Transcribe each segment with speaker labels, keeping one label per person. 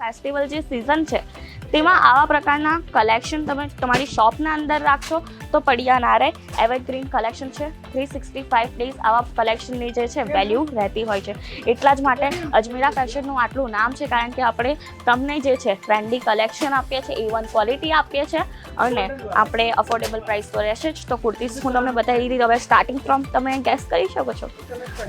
Speaker 1: Festival જે season છે તેમાં આવા પ્રકારના કલેક્શન તમે તમારી શોપના અંદર રાખશો તો પડિયા ના રહે. એવરગ્રીન કલેક્શન છે. થ્રી સિક્સટી ફાઇવ ડેઝ આવા કલેક્શનની જે છે વેલ્યુ રહેતી હોય છે. એટલા જ માટે અજમીરા ફેશનનું આટલું નામ છે કારણ કે આપણે તમને જે છે ટ્રેન્ડી કલેક્શન આપીએ છીએ એ વન ક્વોલિટી આપીએ છીએ અને આપણે અફોર્ડેબલ પ્રાઇસ તો રહેશે જ. તો કુર્તીઝ હું તમને બતાવી દીધી. હવે સ્ટાર્ટિંગ ફ્રોમ તમે ગેસ કરી શકો છો.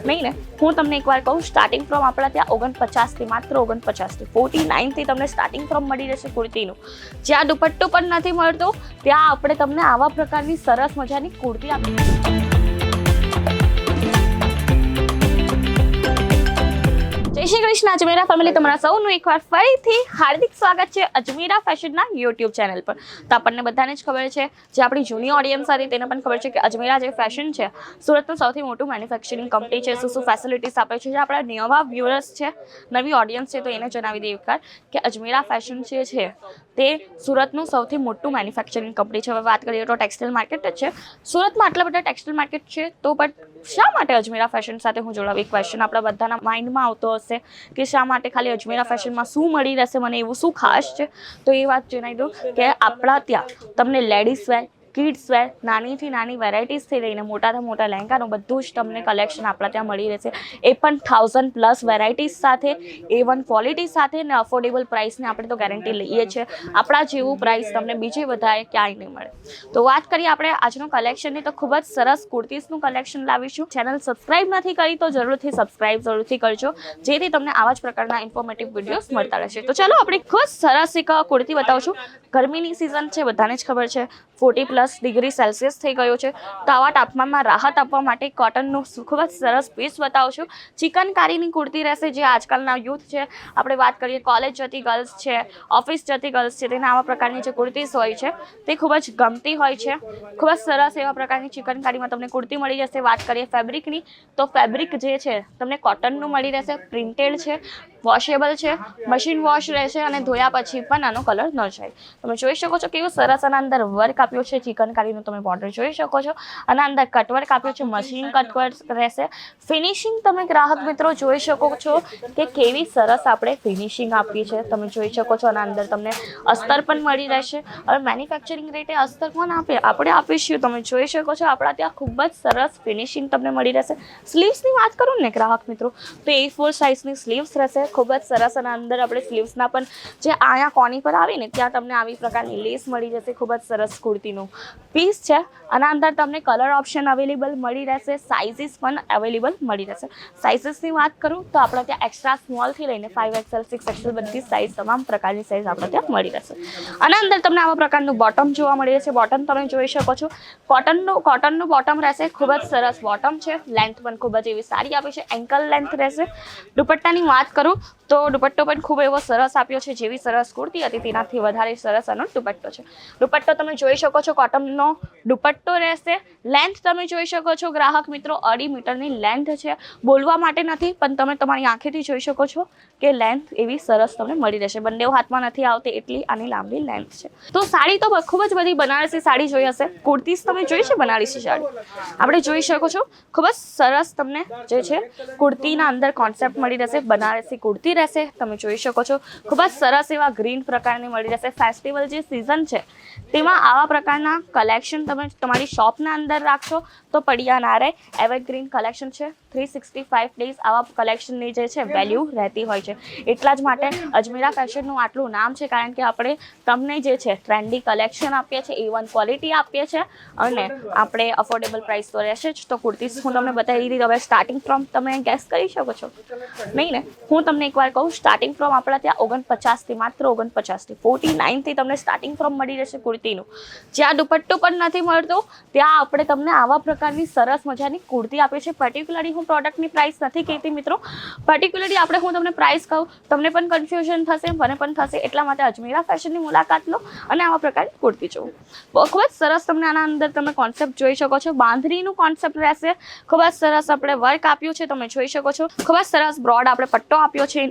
Speaker 1: નહીં ને હું તમને એકવાર કહું સ્ટાર્ટિંગ ફ્રોમ આપણા ત્યાં ઓગણપચાસથી માત્ર ઓગણપચાસથી ફોર્ટી નાઇનથી તમને સ્ટાર્ટિંગ ફ્રોમ મળી રહેશે કુર્તીનું. જ્યાં દુપટ્ટો પણ નથી મળતો, ત્યાં આપણે તમને આવા પ્રકારની સરસ મજાની કુર્તી આપી જય શ્રી કૃષ્ણ, અજમેરા ફેમિલી તમારા સૌનું એકવાર ફરીથી હાર્દિક સ્વાગત છે અજમેરા ફેશનના યુટ્યુબ ચેનલ પર. તો આપણને બધાને જ ખબર છે જે આપણી જૂની ઓડિયન્સ હતી તેને પણ ખબર છે કે અજમેરા જે ફેશન છે, સુરતનું સૌથી મોટું મેન્યુફેક્ચરિંગ કંપની છે, શું શું ફેસિલિટીસ આપે છે, જે આપણા નવા વ્યુઅર્સ છે, નવી ઓડિયન્સ છે, તો એને જણાવી દે એકવાર કે અજમેરા ફેશન જે છે તે સુરતનું સૌથી મોટું મેન્યુફેક્ચરિંગ કંપની છે. હવે વાત કરીએ તો ટેક્સટાઇલ માર્કેટ જ છે. સુરતમાં આટલા બધા ટેક્સટાઇલ માર્કેટ છે તો પણ શા માટે અજમેરા ફેશન સાથે હું જોડાવી? ક્વેશ્ચન આપણા બધાના માઇન્ડમાં આવતો હશે કે શા માટે ખાલી અજમેરા ફેશનમાં શું મળી રહેશે? મને એવું શું ખાસ છે? તો એ વાત જણાવી દઉં કે આપણા ત્યાં તમને લેડીઝ વેર કિડ્સ વેર નાનીથી નાની વેરાયટીઝથી લઈને મોટાથી મોટા લહેંગાનું બધું જ તમને કલેક્શન આપણા ત્યાં મળી રહેશે. એ પણ થાઉઝન્ડ પ્લસ વેરાયટીઝ સાથે એ વન ક્વોલિટી સાથે ને અફોર્ડેબલ પ્રાઇસને આપણે તો ગેરંટી લઈએ છીએ. આપણા જેવું પ્રાઇસ તમને બીજે બધાએ ક્યાંય નહીં મળે. તો વાત કરીએ આપણે આજનું કલેક્શનની તો ખૂબ જ સરસ કુર્તીઝનું કલેક્શન લાવીશું. ચેનલ સબસ્ક્રાઈબ નથી કરી તો જરૂરથી સબસ્ક્રાઇબ જરૂરથી કરજો, જેથી તમને આવા જ પ્રકારના ઇન્ફોર્મેટિવ વિડીયોઝ મળતા રહેશે. તો ચાલો, આપણે ખૂબ સરસ એક કુર્તી બતાવું છું. ગરમીની સિઝન છે, બધાને જ ખબર છે. ફોર્ટી પ્લસ ડિગ્રી સેલ્સિયસ થઈ ગયો છે. તો આવા તાપમાનમાં રાહત આપવા માટે કોટનનું ખૂબ જ સરસ પીસ બતાવું છું. ચિકનકારીની કુર્તી રહેશે જે આજકાલના યુથ છે. આપણે વાત કરીએ કોલેજ જતી ગર્લ્સ છે, ઓફિસ જતી ગર્લ્સ છે, તેને આવા પ્રકારની જે કુર્તીઝ હોય છે, તે ખૂબ જ ગમતી હોય છે. ખૂબ જ સરસ એવા પ્રકારની ચિકનકારીમાં તમને કુર્તી મળી જશે. વાત કરીએ ફેબ્રિકની, તો ફેબ્રિક જે છે, તમને કોટનનું મળી રહેશે, પ્રિન્ટેડ છે. વોશેબલ છે મશીન વોશ રહેશે અને ધોયા પછી પણ આનો કલર ન જાય. તમે જોઈ શકો છો કેવું સરસ આના અંદર વર્ક આપ્યો છે ચિકનકારીનું તમે બોર્ડર જોઈ શકો છો. આના અંદર કટવર્ક આપ્યો છે મશીન કટવર્ક રહેશે. ફિનિશિંગ તમે ગ્રાહક મિત્રો જોઈ શકો છો કે કેવી સરસ આપણે ફિનિશિંગ આપી છે. તમે જોઈ શકો છો આના અંદર તમને અસ્તર પણ મળી રહેશે. હવે મેન્યુફેક્ચરિંગ રેટે અસ્તર કોણ આપે? આપણે આપીશું તમે જોઈ શકો છો આપણા ત્યાં ખૂબ જ સરસ ફિનિશિંગ તમને મળી રહેશે. સ્લીવ્સની વાત કરું ને ગ્રાહક મિત્રો, તો એ ફોર સાઇઝની સ્લીવ્સ રહેશે. ખૂબ જ સરસ અને અંદર આપણે સ્લીવ્સના પણ જે અહીંયા કોની પર આવે ને, ત્યાં તમને આવી પ્રકારની લેસ મળી જશે, ખૂબ જ સરસ કુર્તીનું પીસ છે. આના અંદર તમને કલર ઓપ્શન અવેલેબલ મળી રહેશે સાઇઝીસ પણ અવેલેબલ મળી રહેશે. સાઇઝીસની વાત કરું તો આપણે ત્યાં એક્સ્ટ્રા સ્મોલથી લઈને ફાઇવ એક્સેલ સિક્સ એક્સેલ બધી સાઇઝ તમામ પ્રકારની સાઇઝ આપણે ત્યાં મળી રહેશે. આના અંદર તમને આવા પ્રકારનું બોટમ જોવા મળી રહેશે બોટમ તમે જોઈ શકો છો. કોટનનું કોટનનું બોટમ રહેશે, ખૂબ જ સરસ બોટમ છે. લેન્થ પણ ખૂબ જ એવી સારી આપી છે. એન્કલ લેન્થ રહેશે. દુપટ્ટાની વાત કરું તો દુપટ્ટો પણ ખૂબ એવો સરસ આપ્યો છે, જેવી સરસ કુર્તી હતી તેનાથી વધારે સરસ આનો દુપટ્ટો છે. દુપટ્ટો તમે જોઈ શકો છો કોટનનો દુપટ્ટો રહેશે. લેન્થ તમે જોઈ શકો છો, ગ્રાહક મિત્રો, અઢી મીટરની લેન્થ છે. બોલવા માટે નથી, પણ તમે તમારી આંખેથી જોઈ શકો છો કે લેન્થ એવી સરસ તમને મળી રહેશે. બંને હાથમાં નથી આવતી એટલી આની લાંબી લેન્થ છે. તો સાડી તો ખૂબ જ બધી બનારસી સાડી જોઈ હશે. કુર્તીઝ તમે જોઈ છે બનારસી સાડી? આપણે જોઈ શકો છો, ખૂબ જ સરસ તમને જે છે, કુર્તીના અંદર કોન્સેપ્ટ મળી રહેશે, બનારસી કુર્તી રહેશે, તમે જોઈ શકો છો. ખૂબ જ સરસ એવા ગ્રીન પ્રકારની મળી રહેશે ફેસ્ટિવલ જે સિઝન છે, તેમાં આવા પ્રકારના કલેક્શન તમે તમારી શોપના અંદર રાખશો તો પડિયા ના રહે. એવરગ્રીન કલેક્શન છે થ્રી સિક્સટી ફાઇવ ડેઝ આવા કલેક્શનની જે છે વેલ્યુ રહેતી હોય છે. એટલા જ માટે અજમેરા ફેશનનું આટલું નામ છે, કારણ કે આપણે તમને જે છે ટ્રેન્ડી કલેક્શન આપીએ છીએ એ વન ક્વોલિટી આપીએ છીએ, અને આપણે અફોર્ડેબલ પ્રાઇસ તો રહેશે જ. તો કુર્તીઝ હું તમને બતાવી દીધી. હવે સ્ટાર્ટિંગ ફ્રોમ તમે ગેસ કરી શકો છો. નહીં ને? હું તમને એકવાર કહું સ્ટાર્ટિંગ ફ્રોમ આપણા ત્યાં ઓગણપચાસથી, માત્ર ઓગણપચાસથી ફોર્ટી નાઇનથી તમને સ્ટાર્ટિંગ ફ્રોમ મળી રહેશે કુર્તીનું. જ્યાં દુપટ્ટો પણ નથી મળતો, ત્યાં આપણે તમને આવા પ્રકારની સરસ મજાની કુર્તી આપીએ છીએ. પર્ટિક્યુલરલી હું પ્રોડક્ટની પ્રાઇસ નથી કહેતી મિત્રો. પર્ટિક્યુલરલી આપણે હું તમને પ્રાઇસ કહું, તમને પણ કન્ફ્યુઝન થશે, મને પણ થશે. એટલા માટે અજમેરા ફેશનની મુલાકાત લો અને આવા પ્રકારની કુર્તી જુઓ ખૂબ જ સરસ તમને આના અંદર તમે કોન્સેપ્ટ જોઈ શકો છો. બાંધણીનું કોન્સેપ્ટ રહેશે. ખૂબ જ સરસ આપણે વર્ક આપ્યું છે, તમે જોઈ શકો છો. ખૂબ જ સરસ બ્રોડ આપણે પટ્ટો આપ્યો છે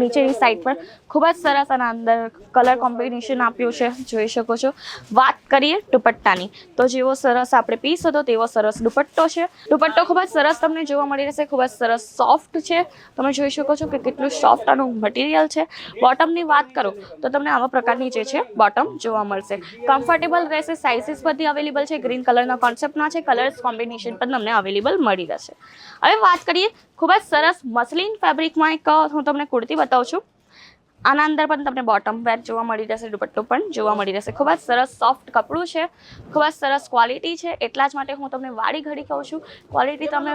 Speaker 1: નીચેની સાઈડ પર ખૂબ જ સરસ આના અંદર કલર કોમ્બિનેશન આપ્યું છે, જોઈ શકો છો. વાત કરીએ દુપટ્ટાની, તો જેવો સરસ આપણે પીસ હતો તેવો સરસ દુપટ્ટો છે. દુપટ્ટો ખૂબ જ સરસ તમને જોવા મળી રહેશે, ખૂબ જ સરસ સોફ્ટ છે. તમે જોઈ શકો છો કે કેટલું સોફ્ટ આનું મટીરિયલ છે. બોટમની વાત કરો, તો તમને આવા પ્રકારની જે છે બોટમ જોવા મળશે. કમ્ફર્ટેબલ રહેશે સાઇઝિસ બધી અવેલેબલ છે ગ્રીન કલરના કોન્સેપ્ટના છે કલર્સ કોમ્બિનેશન પણ તમને અવેલેબલ મળી રહેશે. હવે વાત કરીએ ખૂબ જ સરસ મસલિન ફેબ્રિકમાં એક હું તમને કુર્તી બતાવું છું. આના અંદર પણ તમને બોટમ વેર જોવા મળી રહેશે, દુપટ્ટો પણ જોવા મળી રહેશે. ખૂબ જ સરસ સોફ્ટ કપડું છે, ખૂબ જ સરસ ક્વોલિટી છે. એટલા જ માટે હું તમને વાડી ઘડી કહું છું ક્વોલિટી તમે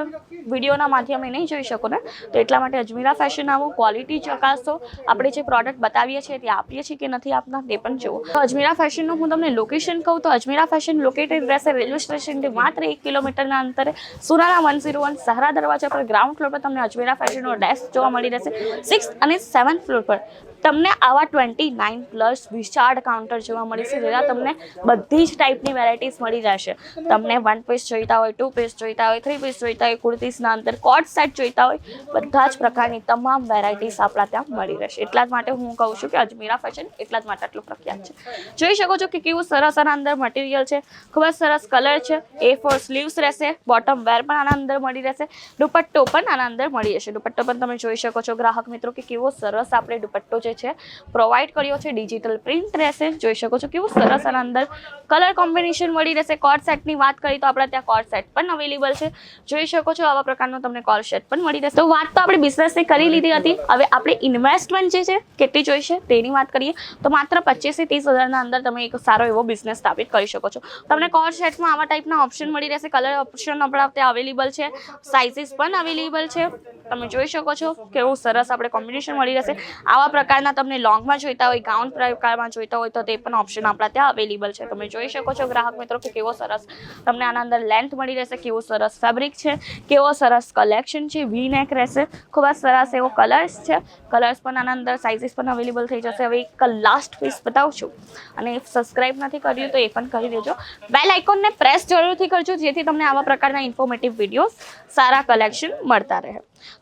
Speaker 1: વિડીયોના માધ્યમે નહીં જોઈ શકો ને? તો એટલા માટે અજમીરા ફેશન આવો ક્વોલિટી ચકાસો. આપણે જે પ્રોડક્ટ બતાવીએ છીએ તે આપીએ છીએ કે નથી આપતા તે પણ જુઓ. તો અજમીરા ફેશનનું હું તમને લોકેશન કહું તો અજમીરા ફેશન લોકેટેડ રહેશે રેલવે સ્ટેશનથી માત્ર એક કિલોમીટરના અંતરે Surana one zero one Sahara Darwaja પર ગ્રાઉન્ડ ફ્લોર પર તમને અજમીરા ફેશનનો ડેસ્ક જોવા મળી રહેશે. સિક્સ અને સેવન્થ ફ્લોર પર તમને આવા ટ્વેન્ટી નાઇન પ્લસ વિશાળ કાઉન્ટર જોવા મળશે જેમાં તમને બધી જ ટાઈપની વેરાયટીઝ મળી જશે. તમને વન પીસ જોઈતા હોય ટુ પીસ જોઈતા હોય થ્રી પીસ જોઈતા હોય કુર્તીસના અંદર કોટ સેટ જોઈતા હોય, બધા જ પ્રકારની તમામ વેરાયટીઝ આપણા ત્યાં મળી રહેશે. એટલા જ માટે હું કહું છું કે અજમીરા ફેશન એટલા જ માટે આટલું પ્રખ્યાત છે. જોઈ શકો છો કે કેવું સરસ આના અંદર મટીરિયલ છે, ખૂબ જ સરસ કલર છે એ ફોર સ્લીવ્સ રહેશે બોટમ વેર પણ આના અંદર મળી રહેશે, દુપટ્ટો પણ આના અંદર મળી જશે. દુપટ્ટો પણ તમે જોઈ શકો છો ગ્રાહક મિત્રો કે કેવો સરસ આપણે દુપટ્ટો જે છે પ્રોવાઈડ કર્યો છે ડિજિટલ પ્રિન્ટ રહેશે. જોઈ શકો છો કેવું સરસ આના અંદર કલર કોમ્બિનેશન મળી રહેશે. કોર્ડ સેટની વાત કરીએ તો આપણા ત્યાં કોટ સેટ પણ અવેલેબલ છે. જોઈ શકો છો આવા પ્રકારનો તમને કોર્ડ સેટ પણ મળી રહેશે. તો વાત તો આપણે બિઝનેસની કરી લીધી હતી. હવે આપણે ઇન્વેસ્ટમેન્ટ જે છે, કેટલી જોઈશે તેની વાત કરીએ. તો માત્ર પચીસથી ત્રીસ હજારના અંદર તમે એક સારો એવો બિઝનેસ સ્થાપિત કરી શકો છો. તમને કોટ સેટમાં આવા ટાઈપના ઓપ્શન મળી રહેશે. કલર ઓપ્શન આપણા ત્યાં અવેલેબલ છે. સાઇઝીસ પણ અવેલેબલ છે. તમે જોઈ શકો છો કેવું સરસ આપણે કોમ્બિનેશન મળી રહેશે. આવા પ્રકારના તમને લોંગમાં જોઈતા હોય ગાઉન પ્રકારમાં જોઈતા હોય તો તે પણ ઓપ્શન આપણા ત્યાં અવેલેબલ છે. તમે જોઈ શકો છો ગ્રાહક મિત્રો કે કેવો સરસ તમને આના અંદર લેન્થ મળી રહેશે, કેવો સરસ ફેબ્રિક છે, કેવો સરસ કલેક્શન છે વી નેક રહેશે. ખૂબ જ સરસ એવો કલર્સ છે. કલર્સ પણ આના અંદર સાઇઝિસ પણ અવેલેબલ થઈ જશે. હવે એક લાસ્ટ પીસ બતાવું છું અને સબસ્ક્રાઇબ નથી કર્યું તો એ પણ કરી દેજો. બેલ આઇકોનને પ્રેસ જરૂરથી કરજો જેથી તમને આવા પ્રકારના ઇન્ફોર્મેટિવ વિડીયોઝ સારા કલેક્શન મળતા રહે.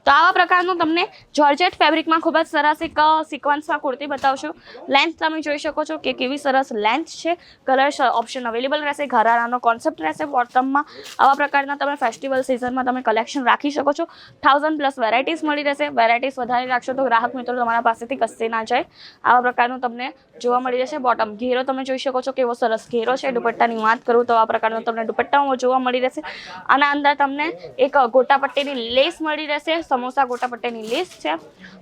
Speaker 1: તો આવા પ્રકારનું તમને જોર્જેટ ફેબ્રિકમાં ખૂબ જ સરસ એક સિક્વન્સમાં કુર્તી બતાવશું. લેન્થ તમે જોઈ શકો છો કે કેવી સરસ લેન્થ છે. કલર ઓપ્શન અવેલેબલ રહેશે. ઘરારાનો કોન્સેપ્ટ રહેશે બોટમમાં આવા પ્રકારના તમે ફેસ્ટિવલ સિઝનમાં તમે કલેક્શન રાખી શકો છો. થાઉઝન્ડ પ્લસ વેરાયટીઝ મળી રહેશે. વેરાયટીઝ વધારે રાખશો તો ગ્રાહક મિત્રો તમારા પાસેથી કશે ના જાય. આવા પ્રકારનું તમને જોવા મળી રહેશે બોટમ ઘેરો તમે જોઈ શકો છો કેવો સરસ ઘેરો છે. દુપટ્ટાની વાત કરું તો આ પ્રકારનો તમને દુપટ્ટામાં જોવા મળી રહેશે. આના અંદર તમને એક ગોટાપટ્ટીની લેસ મળી રહેશે. સમોસા ગોટાપટ્ટીની લિસ્ટ છે.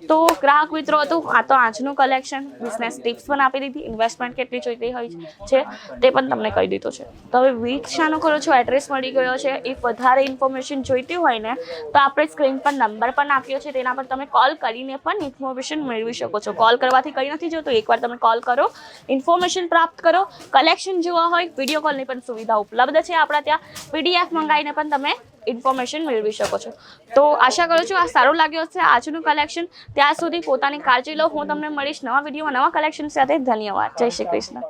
Speaker 1: તો ગ્રાહક મિત્રો હતું આ તો આજનું કલેક્શન બિઝનેસ ટિપ્સ પણ આપી દીધી. ઇન્વેસ્ટમેન્ટ કેટલી જોઈતી હોય છે, તે પણ તમને કહી દીધું છે. તો હવે વીક શાનો કરો છો એડ્રેસ મળી ગયો છે. ઇફ વધારે ઇન્ફોર્મેશન જોઈતી હોય ને, તો આપણે સ્ક્રીન પર નંબર પણ આપ્યો છે. તેના પર તમે કોલ કરીને પણ ઇન્ફોર્મેશન મેળવી શકો છો. કોલ કરવાથી કંઈ નથી જોતું. એકવાર તમે કોલ કરો ઇન્ફોર્મેશન પ્રાપ્ત કરો. કલેક્શન જોવા હોય વીડિયો કોલની પણ સુવિધા ઉપલબ્ધ છે આપણા ત્યાં. પીડીએફ મંગાવીને પણ તમે ઇન્ફોર્મેશન મેળવી શકો છો. તો આશા કરું છું આ સારું લાગ્યું હશે આજનું કલેક્શન ત્યાં સુધી પોતાની કાળજી લો. હું તમને મળીશ નવા વિડીયોમાં નવા કલેક્શન સાથે. ધન્યવાદ. જય શ્રી કૃષ્ણ.